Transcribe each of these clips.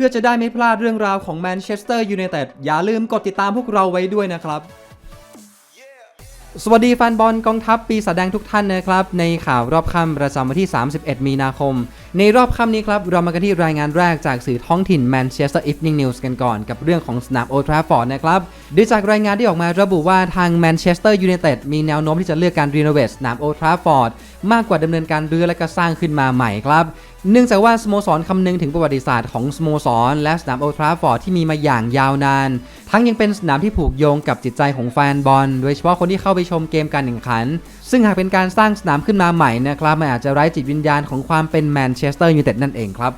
พื่อจะได้ไม่พลาดเรื่องราวของแมนเชสเตอร์ยูไนเต็ดอย่าลืมกดติดตามพวกเราไว้ด้วยนะครับ สวัสดีแฟนบอลกองทัพปีศาจแดงทุกท่านนะครับ ในข่าวรอบค่ำประจำวันที่ 31 มีนาคม ในรอบค่ำนี้ครับ เรามากันที่รายงานแรกจากสื่อท้องถิ่น Manchester Evening News กันก่อนกับเรื่องของสนามโอทราฟอร์ดนะครับโดยจากรายงานที่ออกมาระบุว่าทาง Manchester United มีแนวโน้มที่จะเลือกการรีโนเวทสนามโอทราฟอร์ดมากกว่าดำเนินการรื้อและก็สร้างขึ้นมาใหม่ครับ เนื่องจากว่าสโมสรคำนึงถึงประวัติศาสตร์ของสโมสร และสนามโอทราฟอร์ดที่มีมาอย่างยาวนาน ทั้งยังเป็นสนามที่ผูกโยงกับจิตใจของแฟนบอล โดยเฉพาะคนที่เข้าไปชมเกมการแข่งขัน ซึ่งหากเป็นการสร้างสนามขึ้นมาใหม่นะครับมันอาจจะไร้จิตวิญญาณของความเป็นแมนเชสเตอร์ยูไนเต็ดนั่นเองครับ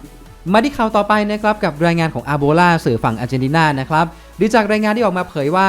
มาที่ข่าวต่อไปนะครับกับรายงานของอาโบลาสื่อฝั่งอาร์เจนตินานะครับดูจากรายงานที่ออกมาเผยว่า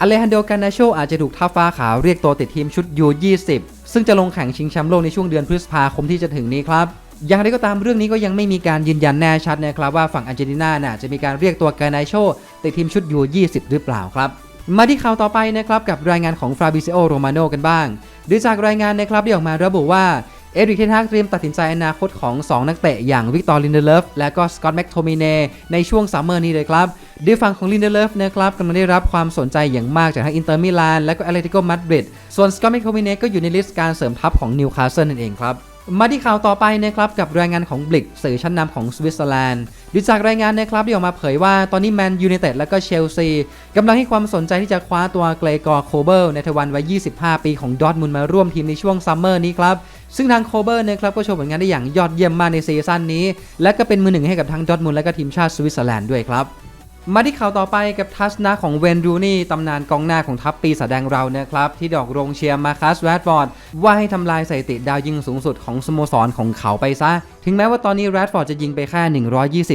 อเลฮันโดกานาโชอาจจะถูกท้าฟ้าขาวเรียกตัวติดทีมชุดยู20 ซึ่งจะลงแข่งชิงแชมป์โลกในช่วงเดือนพฤษภาคมที่จะถึงนี้ครับอย่างไรก็ตามเรื่องนี้ก็ยังไม่มีการยืนยันแน่ชัดนะครับว่าฝั่งอาร์เจนตินาน่ะจะมีการเรียกตัวกานาโชติดทีมชุดยู20 หรือเปล่าครับ มาที่ข่าวต่อไปนะครับกับรายงานของฟราบิเซโอโรมาโนกันบ้างโดยจากรายงานนะครับได้ออกมาระบุว่า เอริกเทนฮากเตรียมตัดสินใจอนาคตของ 2 นักเตะอย่างวิกตอร์ลินเดเลฟและก็สกอตแม็กโทมิเนในช่วงซัมเมอร์นี้เลยครับด้วยฝั่งของลินเดเลฟนะครับกำลังได้รับความสนใจอย่างมากจากทั้งอินเตอร์มิลานและก็แอตเลติโกมาดริดส่วนสกอตแม็กโทมิเนก็อยู่ในลิสต์การเสริมทัพของนิวคาสเซิลนั่นเองครับ มาที่ข่าวต่อไปนะครับกับรายงานของบลิกสื่อชั้นนำของสวิตเซอร์แลนด์ดูจากรายงานนะครับที่ออกมาเผยว่าตอนนี้แมนยูไนเต็ดและก็เชลซีกำลังให้ความสนใจที่จะคว้าตัวเกรกอร์โคเบิลในทวันวัย 25 ปีของดอทมุนมาร่วมทีมในช่วงซัมเมอร์นี้ครับซึ่งทางโคเบิลนะครับก็โชว์ผลงานได้อย่างยอดเยี่ยมมากในซีซั่นนี้ และก็เป็นมือหนึ่งให้กับทั้งดอทมุนและก็ทีมชาติสวิตเซอร์แลนด์ด้วยครับ มาที่ข่าวต่อไปกับทัศนะของเวนรูนี่ตำนานกองหน้าของทัพปีศาจแดงเรานะครับ ที่ดอกโรงเชียร์มาคัสแรดฟอร์ดว่าให้ทำลายสถิติดาวยิงสูงสุดของสโมสรของเขาไปซะ ถึงแม้ว่าตอนนี้แรดฟอร์ดจะยิงไปแค่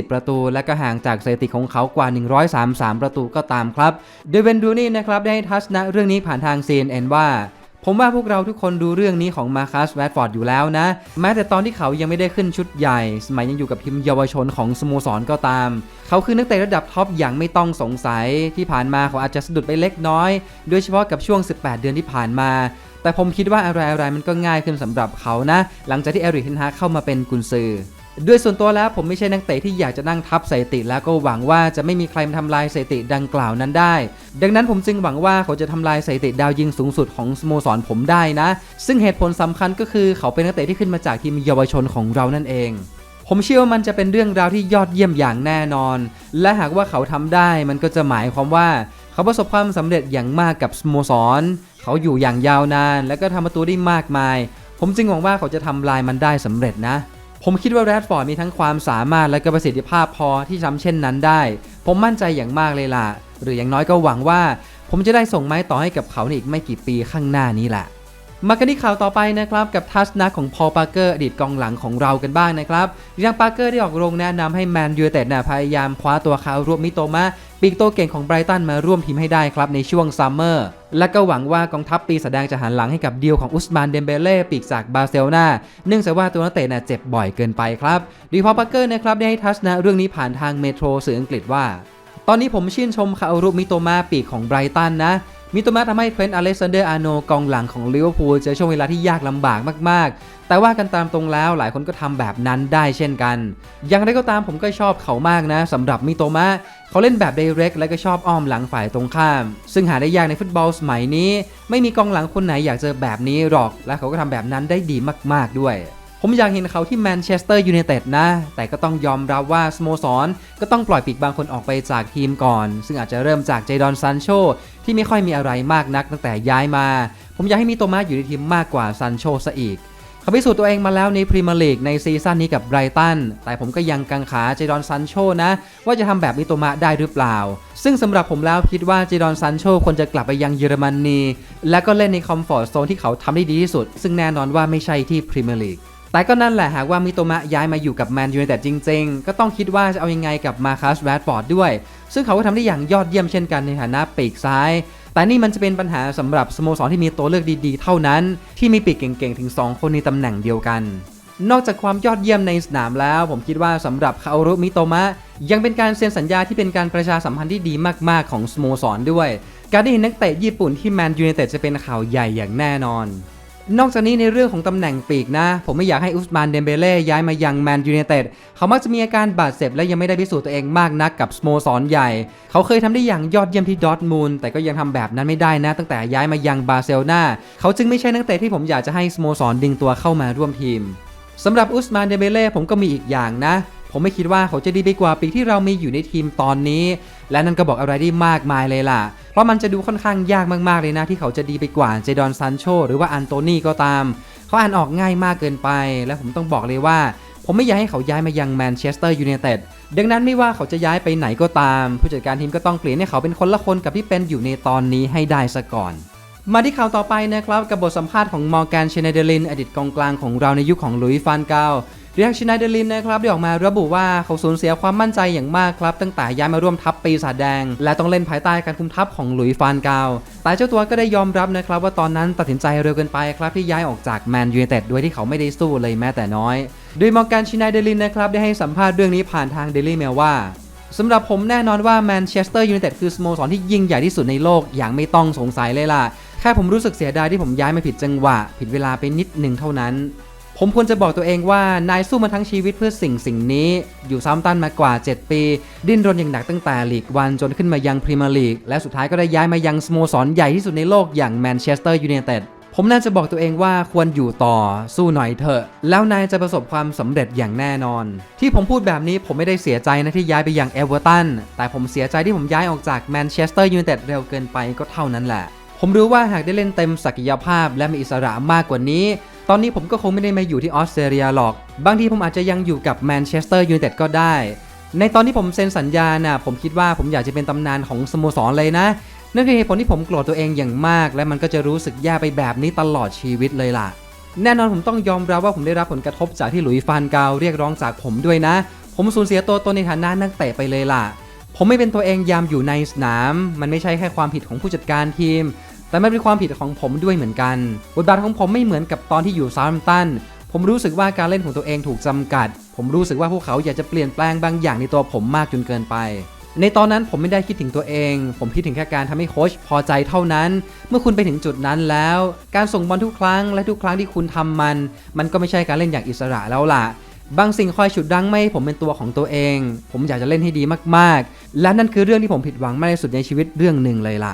120 ประตู และก็ห่างจากสถิติของเขากว่า 133 ประตูก็ตามครับ โดยเวนรูนี่นะครับได้ทัศนะเรื่องนี้ผ่านทาง CNN ว่า ผมว่าพวกเราทุกคนดูเรื่องนี้ของมาคัสแรดฟอร์ดอยู่แล้วนะ แม้แต่ตอนที่เขายังไม่ได้ขึ้นชุดใหญ่ สมัยยังอยู่กับทีมเยาวชนของสโมสรก็ตาม เขาคือนักเตะระดับท็อปอย่างไม่ต้องสงสัยที่ผ่านมาเขาอาจจะสะดุดไปเล็กน้อย โดยเฉพาะกับช่วง 18 เดือนที่ผ่านมาแต่ผมคิดว่าอะไรอะไรมันก็ง่ายขึ้นสำหรับเขานะ หลังจากที่เอริกเทนฮาเข้ามาเป็นกุนซือ ด้วยส่วนตัวแล้วผมไม่ใช่นักเตะที่อยากจะนั่งทับสถิติ แล้วก็หวังว่าจะไม่มีใครมาทำลายสถิติดังกล่าวนั้นได้ ดังนั้นผมจึงหวังว่าเขาจะทำลายสถิติดาวยิงสูงสุดของสโมสรผมได้นะ ซึ่งเหตุผลสำคัญก็คือเขาเป็นนักเตะที่ขึ้นมาจากทีมเยาวชนของเรานั่นเองผมเชื่อว่ามันจะเป็นเรื่องราวที่ยอดเยี่ยมอย่างแน่นอน และหากว่าเขาทำได้มันก็จะหมายความว่า เขาประสบความสำเร็จอย่างมากกับสโมสร เขาอยู่อย่างยาวนาน และก็ทำประตูได้มากมาย ผมจึงหวังว่าเขาจะทำลายมันได้สำเร็จนะ ผมคิดว่าแรดฟอร์ดมีทั้งความสามารถและก็ประสิทธิภาพพอที่ทำเช่นนั้นได้ ผมมั่นใจอย่างมากเลยล่ะ หรืออย่างน้อยก็หวังว่า ผมจะได้ส่งไม้ต่อให้กับเขาในอีกไม่กี่ปีข้างหน้านี้แหละ มากันที่ข่าวต่อไปนะครับกับทัศนะของพอลปาร์เกอร์อดีตกองหลังของเรากันบ้างนะครับยังปาร์เกอร์ได้ออกโรงแนะนำให้แมนยูเต็ดนะพยายามคว้าตัวเขารวมมิโตมะปีกโตเก่งของไบรตันมาร่วมทีมให้ได้ครับในช่วงซัมเมอร์และก็หวังว่ากองทัพปีแสดงจะหันหลังให้กับเดีลของอุสมานเดมเบเล่ปีกจากบาร์เซโลนาเนื่องจากว่าตัวนักเตะน่ะเจ็บบ่อยเกินไปครับดีพอปาร์เกอร์นะครับได้ให้ทัศนะเรื่องนี้ผ่านทางเมโทรสื่ออังกฤษว่า ตอนนี้ผมชื่นชมคารุมิโตมาปีกของไบรตันนะ มิโตมาทำให้เทรนต์อเล็กซานเดอร์อาโนกองหลังของลิเวอร์พูลเจอช่วงเวลาที่ยากลำบากมากๆ แต่ว่ากันตามตรงแล้วหลายคนก็ทำแบบนั้นได้เช่นกัน อย่างไรก็ตามผมก็ชอบเขามากนะสำหรับมิโตมาเขาเล่นแบบ d ดเรกและก็ชอบอ้อมหลังฝ่ายตรงข้าม ซึ่งหาได้ยากในฟุตบอลสมัยนี้ ไม่มีกองหลังคนไหนอยากเจอแบบนี้หรอก และเขาก็ทำแบบนั้นได้ดีมาก ๆด้วย ผมอยากเห็นเขาที่แมนเชสเตอร์ยูไนเต็ดนะ แต่ก็ต้องยอมรับว่าสโมสร ก็ต้องปล่อยปีกบางคนออกไปจากทีมก่อน ซึ่งอาจจะเริ่มจากเจดอนซันโชที่ไม่ค่อยมีอะไรมากนักตั้งแต่ย้ายมา ผมอยากให้มีโตมาอยู่ในทีมมากกว่าซันโชซะอีกเขาพิสูจน์ตัวเองมาแล้วในพรีเมียร์ลีกในซีซั่นนี้กับไบรตัน แต่ผมก็ยังกังขาเจดอนซันโชนะ ว่าจะทำแบบมิโตมะได้หรือเปล่า ซึ่งสำหรับผมแล้วคิดว่าเจดอนซันโชควรจะกลับไปยังเยอรมนีและก็เล่นในคอมฟอร์ตโซนที่เขาทำได้ดีที่สุด ซึ่งแน่นอนว่าไม่ใช่ที่พรีเมียร์ลีก แต่ก็นั่นแหละหากว่ามิโตมะย้ายมาอยู่กับแมนยูไนเต็ดจริง ๆ ก็ต้องคิดว่าจะเอายังไงกับมาคัสแรดฟอร์ดด้วย ซึ่งเขาก็ทำได้อย่างยอดเยี่ยมเช่นกันในฐานะปีกซ้าย แต่นี่มันจะเป็นปัญหาสำหรับสโมสรที่มีตัวเลือกดีๆ เท่านั้น ที่มีปีกเก่งๆถึง 2 คนในตำแหน่งเดียวกัน นอกจากความยอดเยี่ยมในสนามแล้ว ผมคิดว่าสำหรับคาโอรุมิโตมะยังเป็นการเซ็นสัญญาที่เป็นการประชาสัมพันธ์ที่ดีมากๆของสโมสรด้วย การได้เห็นนักเตะญี่ปุ่นที่แมนยูไนเต็ดจะเป็นข่าวใหญ่อย่างแน่นอน นอกจากนี้ในเรื่องของตำแหน่งปีกนะ ผมไม่อยากให้อุสมานเดมเบเล่ย้ายมายังแมนยู i นเต็ดเขามักจะมีอาการบาดเจ็บและยังไม่ได้พิสูจน์ตัวเองมากนักกับสโมสรใหญ่ เขาเคยทำได้อย่างยอดเยี่ยมที่ดอร์ทมูลแต่ก็ยังทำแบบนั้นไม่ได้นะ ตั้งแต่ย้ายมายังบาร์เซโลนาเขาจึงไม่ใช่นักเตะที่ผมอยากจะให้สโมสรดึงตัวเข้ามาร่วมทีมสำหรับอุสมานเดมเบเล่ผมก็มีอีกอย่างนะ ผมไม่คิดว่าเขาจะดีไปกว่าปีกที่เรามีอยู่ในทีมตอนนี้ และนั่นก็บอกอะไรได้มากมายเลยล่ะ เพราะมันจะดูค่อนข้างยากมากๆเลยนะที่เขาจะดีไปกว่าเจดอนซันโชหรือว่าอันโตนี่ก็ตามเขาอ่านออกง่ายมากเกินไป และผมต้องบอกเลยว่า ผมไม่อยากให้เขาย้ายมายังแมนเชสเตอร์ยูไนเต็ดดังนั้นไม่ว่าเขาจะย้ายไปไหนก็ตาม ผู้จัดการทีมก็ต้องเปลี่ยนให้เขาเป็นคนละคนกับที่เป็นอยู่ในตอนนี้ให้ได้ซะก่อนมาที่ข่าวต่อไปนะครับกับบทสัมภาษณ์ของมอร์แกนเชนเดลิน อดีตกองกลางของเราในยุคของลุยฟานเกา เรียกชินาเดลินนะครับได้ออกมาระบุว่าเขาสูญเสียความมั่นใจอย่างมากครับตั้งแต่ย้ายมาร่วมทัพปีศาจแดง และต้องเล่นภายใต้การคุมทัพของหลุยส์ฟานกาลแต่เจ้าตัวก็ได้ยอมรับนะครับว่าตอนนั้นตัดสินใจเร็วเกินไปครับที่ย้ายออกจากแมนยูไนเต็ดโดยที่เขาไม่ได้สู้เลยแม้แต่น้อย โดยมอร์แกนชินาเดลินนะครับได้ให้สัมภาษณ์เรื่องนี้ผ่านทางเดลี่เมลว่าสำหรับผมแน่นอนว่าแมนเชสเตอร์ยูไนเต็ดคือสโมสรที่ยิ่งใหญ่ที่สุดในโลกอย่างไม่ต้องสงสัยเลยล่ะ แค่ผมรู้สึกเสียดายที่ผมย้ายมาผิดจังหวะ ผิดเวลาไปนิดหนึ่งเท่านั้น ผมควรจะบอกตัวเองว่านายสู้มาทั้งชีวิตเพื่อสิ่งสิ่งนี้ อยู่ซ้ำตันมากว่า 7 ปี ดิ้นรนอย่างหนักตั้งแต่ลีกวันจนขึ้นมายังพรีเมียร์ลีก และสุดท้ายก็ได้ย้ายมายังสโมสรใหญ่ที่สุดในโลกอย่างแมนเชสเตอร์ยูไนเต็ดผมน่าจะบอกตัวเองว่าควรอยู่ต่อสู้หน่อยเถอะ แล้วนายจะประสบความสำเร็จอย่างแน่นอน ที่ผมพูดแบบนี้ผมไม่ได้เสียใจนะที่ย้ายไปยังเอเวอร์ตันแต่ผมเสียใจที่ผมย้ายออกจากแมนเชสเตอร์ยูไนเต็ดเร็วเกินไปก็เท่านั้นแหละ ผมรู้ว่าหากได้เล่นเต็มศักยภาพและมีอิสระมากกว่านี้ ตอนนี้ผมก็คงไม่ได้มาอยู่ที่ออสเตรเลียหรอก บางทีผมอาจจะยังอยู่กับแมนเชสเตอร์ยูไนเต็ดก็ได้ ในตอนที่ผมเซ็นสัญญาน่ะผมคิดว่าผมอยากจะเป็นตำนานของสโมสรเลยนะ นั่นคือเหตุผลที่ผมโกรธตัวเองอย่างมาก และมันก็จะรู้สึกแย่ไปแบบนี้ตลอดชีวิตเลยล่ะ แน่นอนผมต้องยอมรับว่าผมได้รับผลกระทบจากที่หลุยส์ฟานกาวเรียกร้องจากผมด้วยนะ ผมสูญเสียตัวตนในฐานะนักเตะไปเลยล่ะ ผมไม่เป็นตัวเองยามอยู่ในสนาม มันไม่ใช่แค่ความผิดของผู้จัดการทีม แต่มันเป็นความผิดของผมด้วยเหมือนกัน บทบาทของผมไม่เหมือนกับตอนที่อยู่ซาร์มตันผมรู้สึกว่าการเล่นของตัวเองถูกจำกัด ผมรู้สึกว่าพวกเขาอยากจะเปลี่ยนแปลงบางอย่างในตัวผมมากจนเกินไป ในตอนนั้นผมไม่ได้คิดถึงตัวเอง ผมคิดถึงแค่การทำให้โค้ชพอใจเท่านั้น เมื่อคุณไปถึงจุดนั้นแล้ว การส่งบอลทุกครั้งและทุกครั้งที่คุณทำมัน มันก็ไม่ใช่การเล่นอย่างอิสระแล้วล่ะบางสิ่งคอยฉุดรั้งไม่ให้ผมเป็นตัวของตัวเอง ผมอยากจะเล่นให้ดีมากๆ และนั่นคือเรื่องที่ผมผิดหวังมากที่สุดในชีวิตเรื่องหนึ่งเลยล่ะ